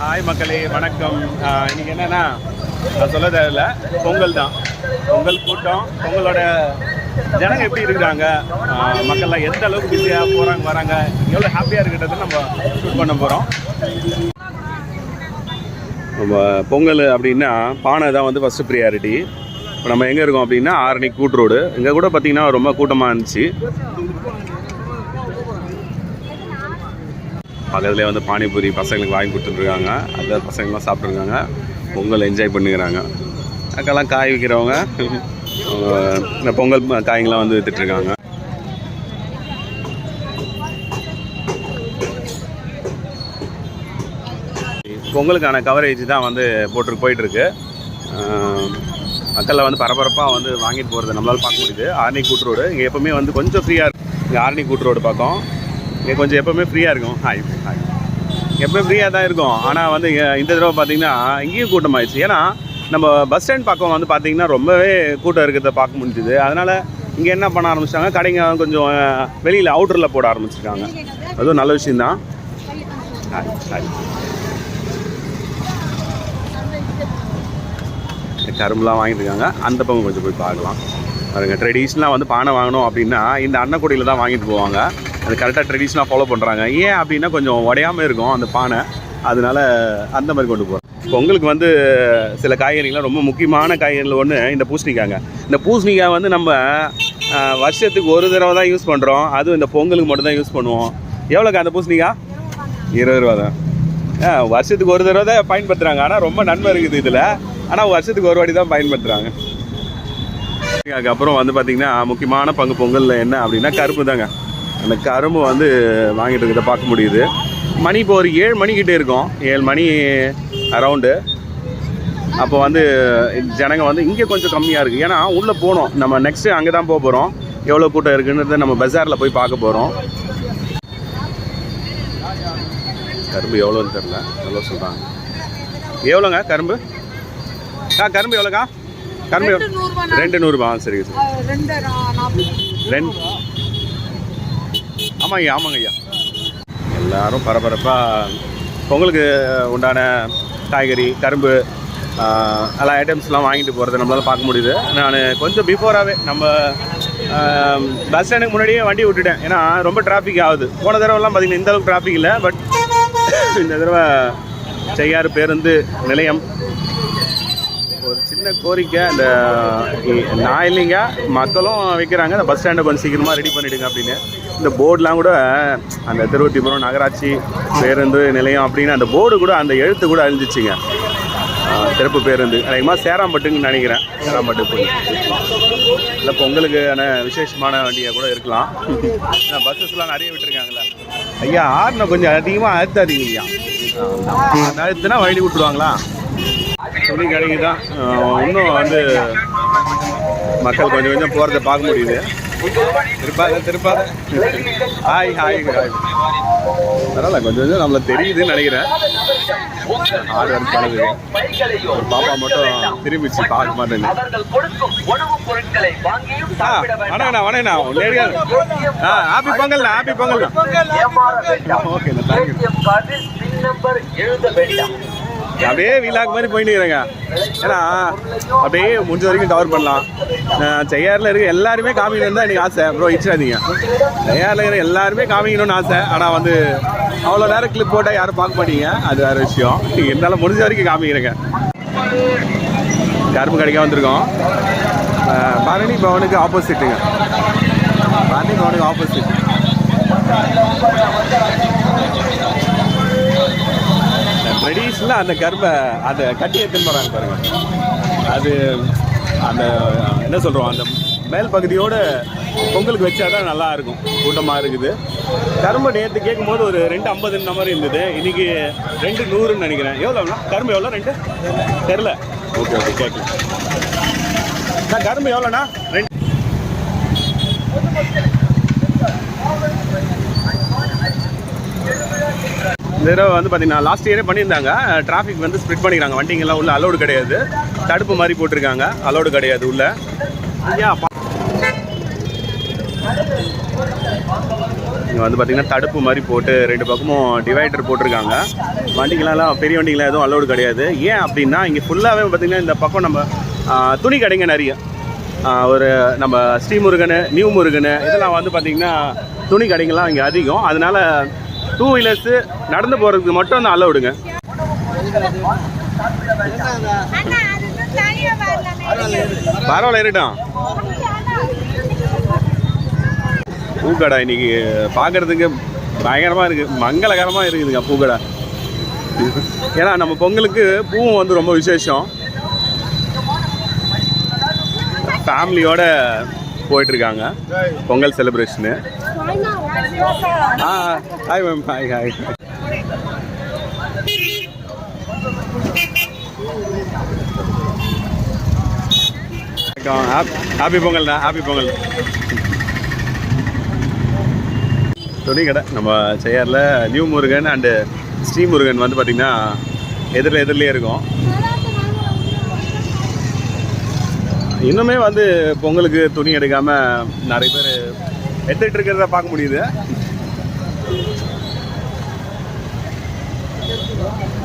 Hi மக்களே வணக்கம். இன்னைக்கு என்னன்னா நான் சொல்ல தேவையில்ல பொங்கல் தான். பொங்கல் கூட்டம் பொங்கலோட ஜனங்க எப்படி இருக்கிறாங்க? மக்கள்லாம் எந்த அளவுக்கு பிஸியாக போகிறாங்க வராங்க எவ்வளோ ஹாப்பியாக இருக்கிறது நம்ம ஷூட் பண்ண போகிறோம் நம்ம பொங்கல் அப்படின்னா பானை தான் வந்து ஃபஸ்ட்டு ப்ரியாரிட்டி இப்போ நம்ம எங்கே இருக்கோம் அப்படின்னா ஆரணி கூட் ரோடு இங்கே கூட பார்த்தீங்கன்னா ரொம்ப கூட்டமாக இருந்துச்சு. பக்கத்துலேயே வந்து பானிபூரி பசங்களுக்கு வாங்கி கொடுத்துட்ருக்காங்க அந்த பசங்களாம் சாப்பிட்ருக்காங்க பொங்கல் என்ஜாய் பண்ணிக்கிறாங்க. அக்கெல்லாம் காய் விற்கிறவங்க இந்த பொங்கல் காய்ங்களாம் வந்து வித்துட்ருக்காங்க பொங்கலுக்கான கவரேஜ் தான் வந்து போட்டு போயிட்டுருக்கு. மக்களில் வந்து பரபரப்பாக வந்து வாங்கிட்டு போகிறத நம்மளால் பார்க்க முடியுது. ஆர்னி கூட்டு ரோடு இங்கே எப்போவுமே வந்து கொஞ்சம் ஃப்ரீயாக இருக்குது இங்கே ஆர்னி கூட்டு ரோடு பக்கம். இங்கே கொஞ்சம் எப்போவுமே ஃப்ரீயாக இருக்கும். ஹாய் ஹாய் எப்போ ஃப்ரீயாக தான் இருக்கும். ஆனால் வந்து இந்த தடவை பார்த்தீங்கன்னா இங்கேயும் கூட்டமாகிடுச்சு ஏன்னா நம்ம பஸ் ஸ்டாண்ட் பக்கம் வந்து பார்த்தீங்கன்னா ரொம்பவே கூட்டம் இருக்கிறத பார்க்க முடிஞ்சுது. அதனால் இங்கே என்ன பண்ண ஆரம்பிச்சிட்டாங்க? கடைங்க கொஞ்சம் வெளியில் அவுட்டரில் போட ஆரம்பிச்சிருக்காங்க. அதுவும் நல்ல விஷயந்தான் ஹாய் ஹாய் கரும்புலாம் வாங்கிட்டு இருக்காங்க. அந்த பக்கம் கொஞ்சம் போய் பார்க்கலாம். பாருங்கள் ட்ரெடிஷ்னலாக வந்து பானை வாங்கணும் அப்படின்னா இந்த அன்னக்குடியில் தான் வாங்கிட்டு போவாங்க. அது கரெக்டாக ட்ரெடிஷ்னலாக ஃபாலோ பண்ணுறாங்க ஏன் அப்படின்னா கொஞ்சம் உடையாமல் இருக்கும் அந்த பானை. அதனால அந்த மாதிரி கொண்டு போகிறோம் பொங்கலுக்கு வந்து சில காய்கறிகள்லாம் ரொம்ப முக்கியமான காய்கறிகள் ஒன்று இந்த பூசணிக்காங்க. இந்த பூசணிக்காய் வந்து நம்ம வருஷத்துக்கு ஒரு தடவை தான் யூஸ் பண்ணுறோம் அதுவும் இந்த பொங்கலுக்கு மட்டும் தான் யூஸ் பண்ணுவோம். எவ்வளோக்கா அந்த பூசணிக்காய்? இருபது ரூபா தான். ஆ, வருஷத்துக்கு ஒரு தடவை தான் பயன்படுத்துகிறாங்க ஆனால் ரொம்ப நன்மை இருக்குது இதில். ஆனால் வருஷத்துக்கு ஒரு வாட்டி தான் பயன்படுத்துகிறாங்க அதுக்கப்புறம் வந்து பார்த்திங்கன்னா முக்கியமான பங்கு பொங்கலில் என்ன அப்படின்னா கருப்பு தாங்க. அந்த கரும்பு வந்து வாங்கிட்டு இருக்கிறத பார்க்க முடியுது. மணி இப்போ ஒரு ஏழு மணிக்கிட்டே இருக்கும். ஏழு மணி அரவுண்டு அப்போ வந்து ஜனங்க வந்து இங்கே கொஞ்சம் கம்மியாக இருக்குது ஏன்னா உள்ளே போகணும் நம்ம நெக்ஸ்ட்டு அங்கே தான் போக போகிறோம் எவ்வளோ கூட்டம் இருக்குன்றதை நம்ம பஜாரில் போய் பார்க்க போகிறோம் கரும்பு எவ்வளோன்னு தெரில எவ்வளோ சொல்கிறாங்க எவ்வளோங்க கரும்பு? ஆ கரும்பு எவ்வளோக்கா? கரும்பு எவ்வளோ? ரெண்டு ஆ, சரிங்க சார். ரெண்டு ஆமாங்கய்யா ஆமாங்கய்யா. ஐயா ஆமாங்க ஐயா எல்லாரும் பரபரப்பாக பொங்கலுக்கு உண்டான காய்கறி கரும்பு எல்லா ஐட்டம்ஸ்லாம் வாங்கிட்டு போகிறத நம்மளால் பார்க்க முடியுது. நான் கொஞ்சம் பிஃபோராகவே நம்ம பஸ் ஸ்டாண்டுக்கு முன்னாடியே வண்டி விட்டுட்டேன். ஏன்னா ரொம்ப டிராஃபிக் ஆகுது. போன தடவைலாம் பார்த்தீங்கன்னா இந்த அளவுக்கு டிராஃபிக் இல்லை பட் இந்த தடவை செய்யாறு பேருந்து நிலையம் என்ன கோரிக்கை? இந்த நான் இல்லைங்க. மக்களும் வைக்கிறாங்க. இந்த பஸ் ஸ்டாண்டை கொஞ்சம் சீக்கிரமாக ரெடி பண்ணிவிடுங்க அப்படின்னு. இந்த போர்டெலாம் கூட அந்த திருவத்திபுரம் நகராட்சி பேருந்து நிலையம் அப்படின்னு அந்த போர்டு கூட அந்த எழுத்து கூட அழிஞ்சிச்சுங்க. சிறப்பு பேருந்து. அதிகமாக சேராம்பட்டுன்னு நினைக்கிறேன். சேராம்பட்டு போய். இல்லை பொங்கலுக்கான விசேஷமான வண்டியாக கூட இருக்கலாம். பஸ்ஸஸ்லாம் நிறைய விட்டுருக்காங்களே ஐயா ஆறுன கொஞ்சம் அதிகமாக அழுத்தாதீங்க ஐயா. அழுத்துனா வழி விட்டுருவாங்களா? துணி கடைக்கு தான் இன்னும் வந்து மக்கள் கொஞ்சம் கொஞ்சம் போகிறத பார்க்க முடியுது. திருப்பாத திருப்பாத. ஹாய் ஹாய் ஹாய் பரவாயில்ல கொஞ்சம் கொஞ்சம் நம்மள தெரியுதுன்னு நினைக்கிறேன். ஆடு ஒர்க் பண்ணுது. ஒரு பாப்பா மட்டும் திரும்பிச்சு பார்க்க சாப்பிட வணக்கண்ணா வணக்கண்ணா. நேரியா ஆ. ஹாப்பி பொங்கல்ண்ணா ஹாப்பி பொங்கல்ண்ணா. ஓகேண்ணா தேங்க்யூ நம்பர் எழுத வேண்டாம். அப்படியே விலாக் மாதிரி போயிட்டு இருக்கிறேங்க ஏன்னா அப்படியே முடிஞ்ச வரைக்கும் கவர் பண்ணலாம். நான் செய்யாரில் இருக்க எல்லாருமே காமிக்கணும்னு தான் எனக்கு ஆசை. ப்ரோ இச்சிடாதீங்க செய்யாரில் இருக்கிற எல்லாருமே காமிக்கணும்னு ஆசை. ஆனால் வந்து அவ்வளோ நேரம் கிளிப் போட்டால் யாரும் பார்க்க மாட்டீங்க. அது வேறு விஷயம். இருந்தாலும் முடிஞ்ச வரைக்கும் காமிக்கிறேங்க. கரும்பு கடைக்க வந்திருக்கோம். பரணி பவனுக்கு ஆப்போசிட்டுங்க பரணி பவனுக்கு ஆப்போசிட் ட்ரெடிஷ்னலாக அந்த கர்ப்பை அந்த கட்டி எடுத்துன்னு போகிறாங்க பாருங்க. அது அந்த என்ன சொல்கிறோம் அந்த மேல் பகுதியோட பொங்கலுக்கு வச்சா தான் நல்லா இருக்கும் கூட்டமாக இருக்குது. கரும்பு நேற்று கேட்கும்போது ஒரு ரெண்டு ஐம்பதுன்ற மாதிரி இருந்தது. இன்னைக்கு ரெண்டு நூறுன்னு நினைக்கிறேன். எவ்வளோண்ணா கரும்பு எவ்வளோ ரெண்டு? தெரில ஓகே ஓகே கேட்கலாம். அண்ணா, கரும்பு எவ்வளோண்ணா ரெண்டு. தடவை வந்து பார்த்தீங்கன்னா லாஸ்ட் இயரே பண்ணியிருந்தாங்க. டிராஃபிக் வந்து ஸ்ப்ளிட் பண்ணிக்கிறாங்க. வண்டிங்கெல்லாம் உள்ள அலோடு கிடையாது. தடுப்பு மாதிரி போட்டிருக்காங்க. அலோடு கிடையாது உள்ளே. ஐயா இங்கே வந்து பார்த்திங்கன்னா தடுப்பு மாதிரி போட்டு ரெண்டு பக்கமும் டிவைடர் போட்டிருக்காங்க. வண்டிங்களாம் பெரிய வண்டிங்களாம் எதுவும் அலோடு கிடையாது. ஏன் அப்படின்னா இங்கே ஃபுல்லாகவே பார்த்திங்கன்னா இந்த பக்கம் நம்ம துணி கடைங்க நிறைய. ஒரு நம்ம ஸ்ரீமுருகன் நியூ முருகன் இதெல்லாம் வந்து பார்த்திங்கன்னா துணி கடைங்கள்லாம் இங்கே அதிகம். அதனால் டூ வீலர்ஸு நடந்து போகிறதுக்கு மட்டும் அந்த அலோடுங்க பரவாயில்ல இருக்கட்டும் பூக்கடை இன்னைக்கு பார்க்கறதுக்கு பயங்கரமாக இருக்குது மங்களகரமாக இருக்குதுங்க பூக்கடை. ஏன்னா நம்ம பொங்கலுக்கு பூவும் வந்து ரொம்ப விசேஷம். ஃபேமிலியோட போயிட்டுருக்காங்க பொங்கல் செலிப்ரேஷனு ஆ hi ma'am hi hi happy பொங்கல்ண்ணா happy Pongal துணி கடை நம்ம செய்யாரில் நியூ முருகன் அண்டு ஸ்ரீ முருகன் வந்து பார்த்திங்கன்னா எதிரில் எதிரிலே இருக்கும். இன்னுமே வந்து பொங்கலுக்கு துணி எடுக்காமல் நிறைய பேர் எடுத்துட்டு இருக்கிறத பார்க்க முடியுது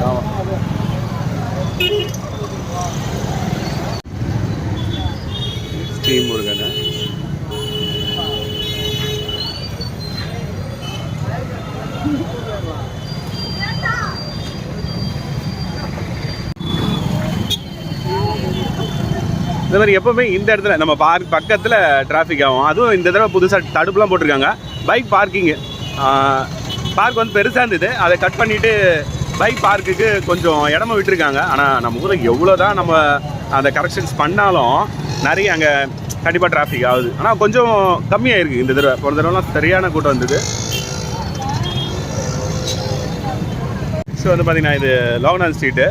ஆமா. ஸ்ரீ முருகன் இந்த மாதிரி எப்பவுமே இந்த இடத்துல நம்ம பார்க் பக்கத்தில் டிராஃபிக் ஆகும். அதுவும் இந்த தடவை புதுசாக தடுப்புலாம் போட்டிருக்காங்க. பைக் பார்க்கிங்கு பார்க் வந்து பெருசாக இருந்தது. அதை கட் பண்ணிவிட்டு பைக் பார்க்குக்கு கொஞ்சம் இடமா விட்டுருக்காங்க. ஆனால் நம்ம ஊரில் எவ்வளோ தான் நம்ம அந்த கரெக்ஷன்ஸ் பண்ணாலும் நிறைய அங்கே கண்டிப்பாக டிராஃபிக் ஆகுது. ஆனால் கொஞ்சம் கம்மியாக இருக்குது இந்த தடவை. போன தடவைலாம் சரியான கூட்டம் வந்தது. ஸோ வந்து பார்த்திங்கன்னா இது லோகநாத் ஸ்ட்ரீட்டு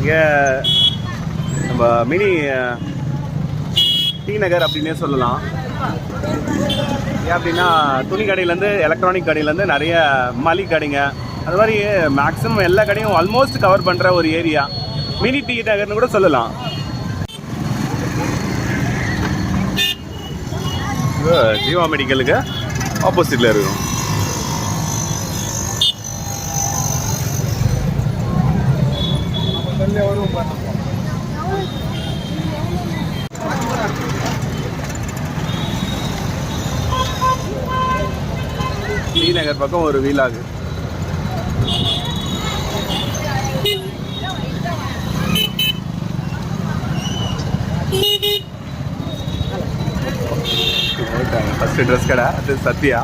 இங்கே நம்ம மினி டி நகர் அப்படின்னே சொல்லலாம். ஏன் அப்படின்னா துணி கடையிலேருந்து எலக்ட்ரானிக் கடையிலேருந்து நிறைய மளிகை கடைங்க. அது மாதிரி மேக்ஸிமம் எல்லா கடையும் ஆல்மோஸ்ட் கவர் பண்ணுற ஒரு ஏரியா மினி டி நகர்னு கூட சொல்லலாம். ஜீவா மெடிக்கலுக்கு ஆப்போசிட்டில் இருக்கும் டி நகர் பக்கம் ஒரு வீலாகு ஃபர்ஸ்ட் ட்ரெஸ் கடை அது சத்யா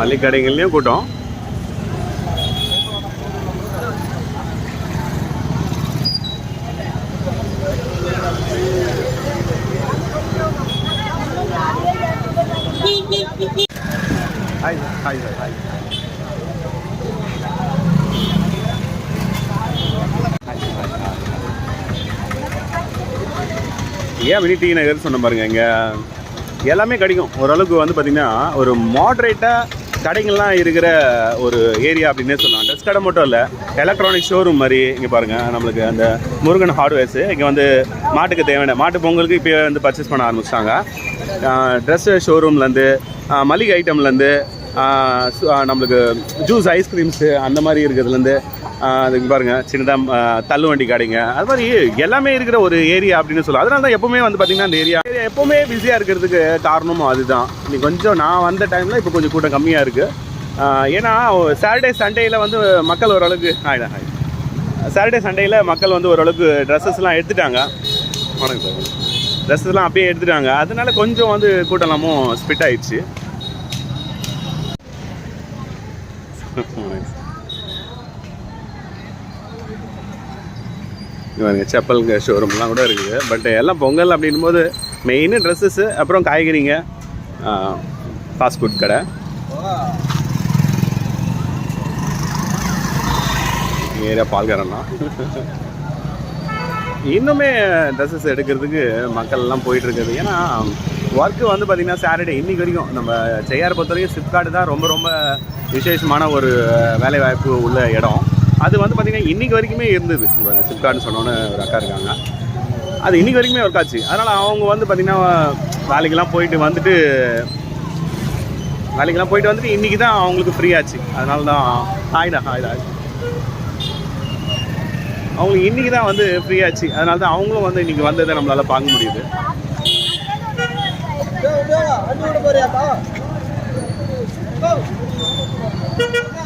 மளிகை கூட்டம். ஹாய் ஹாய் ஹாய் ஏன் வினி டி நகர் சொன்ன பாருங்க இங்கே? எல்லாமே கிடைக்கும். ஓரளவுக்கு வந்து பார்த்திங்கன்னா ஒரு மாட்ரேட்டாக கடைகள்லாம் இருக்கிற ஒரு ஏரியா அப்படின்னே சொல்லலாம். ட்ரெஸ் கடை மட்டும் இல்லை எலக்ட்ரானிக் ஷோரூம் மாதிரி இங்கே பாருங்கள் நம்மளுக்கு அந்த முருகன் ஹார்ட்வேர்ஸு இங்கே வந்து மாட்டுக்கு தேவையான மாட்டு பொங்கலுக்கு இப்போ வந்து பர்ச்சேஸ் பண்ண ஆரம்பிச்சிட்டாங்க. ட்ரெஸ்ஸு ஷோரூம்லேருந்து மளிகை ஐட்டம்லேருந்து நம்மளுக்கு ஜூஸ் ஐஸ்கிரீம்ஸு அந்த மாதிரி இருக்கிறதுலேருந்து அதுக்கு பாருங்கள் சின்னதாக தள்ளுவண்டி கடைங்க. அது மாதிரி எல்லாமே இருக்கிற ஒரு ஏரியா அப்படின்னு சொல்லலாம். அதனால தான் எப்போவுமே வந்து பார்த்தீங்கன்னா அந்த ஏரியா ஏரியா எப்போவுமே பிஸியாக இருக்கிறதுக்கு காரணமும் அதுதான். இன்னைக்கு கொஞ்சம் நான் வந்த டைமில் இப்போ கொஞ்சம் கூட்டம் கம்மியாக இருக்குது ஏன்னா சாட்டர்டே சண்டேயில் வந்து மக்கள் ஓரளவுக்கு ஆயிடா ஹாய் சாட்டர்டே சண்டேயில் மக்கள் வந்து ஓரளவுக்கு ட்ரெஸ்ஸஸ்லாம் எடுத்துட்டாங்க. வணக்கம் சார். ட்ரெஸ்ஸஸ்லாம் அப்படியே எடுத்துட்டாங்க. அதனால கொஞ்சம் வந்து கூட்டலாமும் ஸ்பிட் ஆயிடுச்சு. இவங்க செப்பலுங்க ஷோரூம்லாம் கூட இருக்குது. பட் எல்லாம் பொங்கல் அப்படின்னும் போது மெயினு ட்ரெஸ்ஸஸ்ஸு அப்புறம் காய்கறிங்க ஃபாஸ்ட் ஃபுட் கடை. ஏரியா பால்காரண்ணா இன்னுமே ட்ரெஸ்ஸஸ் எடுக்கிறதுக்கு மக்கள் எல்லாம் ஏன்னா ஒர்க்கு வந்து பார்த்திங்கன்னா சாட்டர்டே இன்னைக்கு வரைக்கும். நம்ம செய்யார் பொறுத்த வரைக்கும் தான் ரொம்ப ரொம்ப விசேஷமான ஒரு வேலை வாய்ப்பு உள்ள இடம். அது வந்து பார்த்திங்கன்னா இன்னைக்கு வரைக்குமே இருந்தது. சிப்கார்டுன்னு சொன்னோன்னு ஒரு அக்கா இருக்காங்க. அது இன்னைக்கு வரைக்குமே ஒர்க் ஆச்சு. அதனால் அவங்க வந்து பார்த்திங்கன்னா வேலைக்கெல்லாம் போயிட்டு வந்துட்டு வேலைக்கெல்லாம் போயிட்டு வந்துட்டு இன்றைக்கி தான் அவங்களுக்கு ஃப்ரீ ஆச்சு. அதனால தான் ஹாய்டா ஹாய்டா அவங்களுக்கு இன்றைக்கி தான் வந்து ஃப்ரீ ஆச்சு. அதனால தான் அவங்களும் வந்து இன்றைக்கி வந்ததை நம்மளால் பார்க்க முடியுது. ஆயிட்டு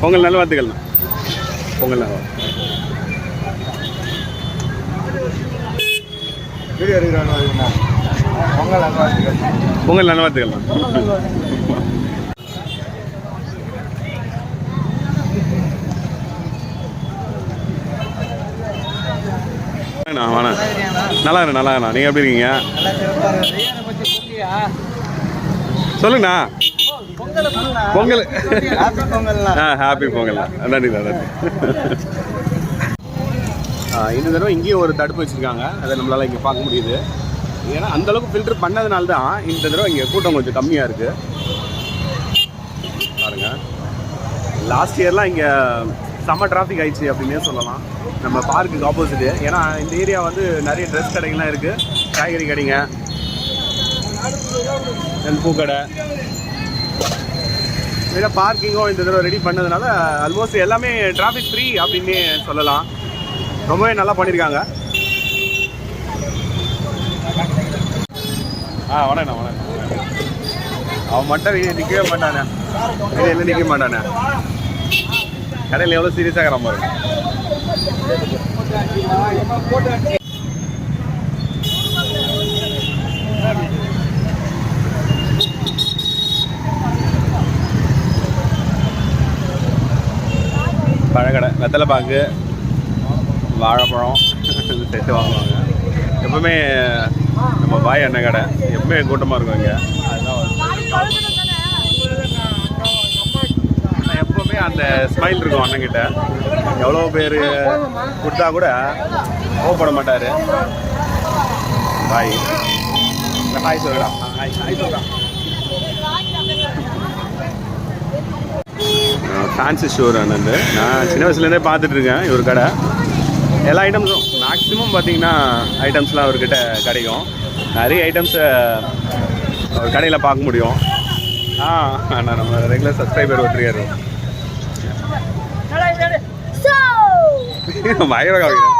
பொங்கல் நல்வாழ்த்துக்கள்ண்ணா பொங்கல் பொங்கல் நல்வாழ்த்துக்கள் பொங்கல் நல்வாழ்த்துக்கள்ண்ணா வாங்கண்ணா வாண்ணா நல்லா இருக்கேன் நல்லா இருக்கேண்ணா நீங்கள் எப்படி இருக்கீங்க இருக்கு சொல்லுங்கண்ணா. பொங்கல். ஆ ஹாப்பி பொங்கல். நன்றி நன்றி. இந்த தடவை இங்கேயும் ஒரு தடுப்பு வச்சுருக்காங்க. அதை நம்மளால் இங்கே பார்க்க முடியுது. ஏன்னா அந்த அளவுக்கு ஃபில்டர் பண்ணதுனால தான் இந்த தடவை இங்கே கூட்டம் கொஞ்சம் கம்மியாக இருக்குது பாருங்க. லாஸ்ட் இயர்லாம் இங்கே செம்ம டிராஃபிக் ஆயிடுச்சு அப்படின்னே சொல்லலாம். நம்ம பார்க்குக்கு ஆப்போசிட்டு ஏன்னா இந்த ஏரியா வந்து நிறைய ட்ரெஸ் கடைகள்லாம் இருக்குது காய்கறி கடைங்க. பூக்கடை இதில் பார்க்கிங்கும் இந்த தடவை ரெடி பண்ணதுனால ஆல்மோஸ்ட் எல்லாமே டிராஃபிக் ஃப்ரீ அப்படின்னு சொல்லலாம். ரொம்பவே நல்லா பண்ணியிருக்காங்க. ஆ வணக்கம் வணக்கம். அவன் மட்டும் வெளியே நிற்கவே மாட்டானே. இது என்ன நிற்க மாட்டானே. கடையில் எவ்வளோ சீரியஸாக இருக்கிறான் பாருங்க பழக்கடை வெத்தலை பாக்கு வாழைப்பழம் செட்டு வாங்குவாங்க. எப்பவுமே நம்ம பாய் எண்ணெய் கடை எப்பவுமே கூட்டமாக இருக்கும் இங்கே. அதுதான் எப்பவுமே அந்த ஸ்மைல் இருக்கும் அண்ணங்கிட்ட எவ்வளோ பேர் கொடுத்தா கூட கோவப்பட மாட்டார். பாய் ஹாய் சொல்கிறான் ஹாய் ஹாய் சொல்கிறான் ஃபேன்சி ஸ்டோர் அண்ணன் நான் சின்ன வயசுலேருந்தே பார்த்துட்டு இருக்கேன் இவர் கடை. எல்லா ஐட்டம்ஸும் மேக்ஸிமம் பார்த்தீங்கன்னா ஐட்டம்ஸ்லாம் அவர்கிட்ட கிடைக்கும். நிறைய ஐட்டம்ஸை அவர் கடையில் பார்க்க முடியும். ஆ அண்ணா நம்ம ரெகுலர் சப்ஸ்கிரைபர் ஒருத்தர் பயங்கர காமிக்கிறேன்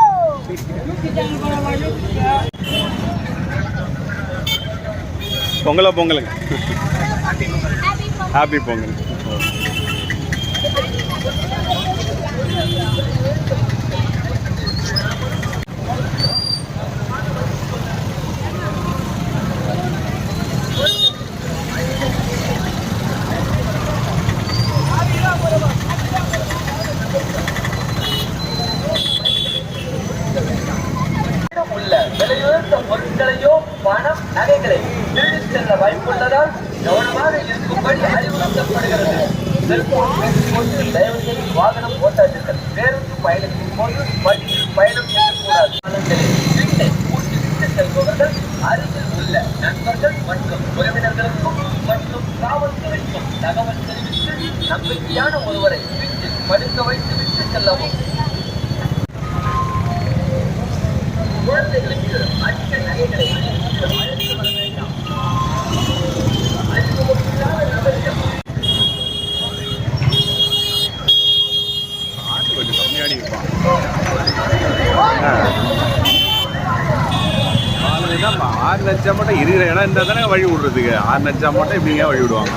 பொங்கலோ பொங்கலுங்க. ஹாப்பி பொங்கல் வாகனம் ஓட்டாதீர்கள். பேருந்து பயணத்தின் போது வழியில் பயணம் செய்யக்கூடாது. வீட்டை பூட்டி விட்டு செல்பவர்கள் அருகில் உள்ள நண்பர்கள் மற்றும் உறவினர்களுக்கும் மற்றும் காவல்துறைக்கும் தகவல் தெரிவித்து நம்பிக்கையான ஒருவரை வீட்டில் படுக்க வைத்து விட்டு செல்லவும். குழந்தைகளுக்கு அதிக நகைகளை ஆறு லட்சம் மட்டும் இருக்கிற இடம் இருந்தால் தானே வழி விடுறதுக்கு? ஆறு லட்சம் மட்டும் இப்படிங்க வழி விடுவாங்க.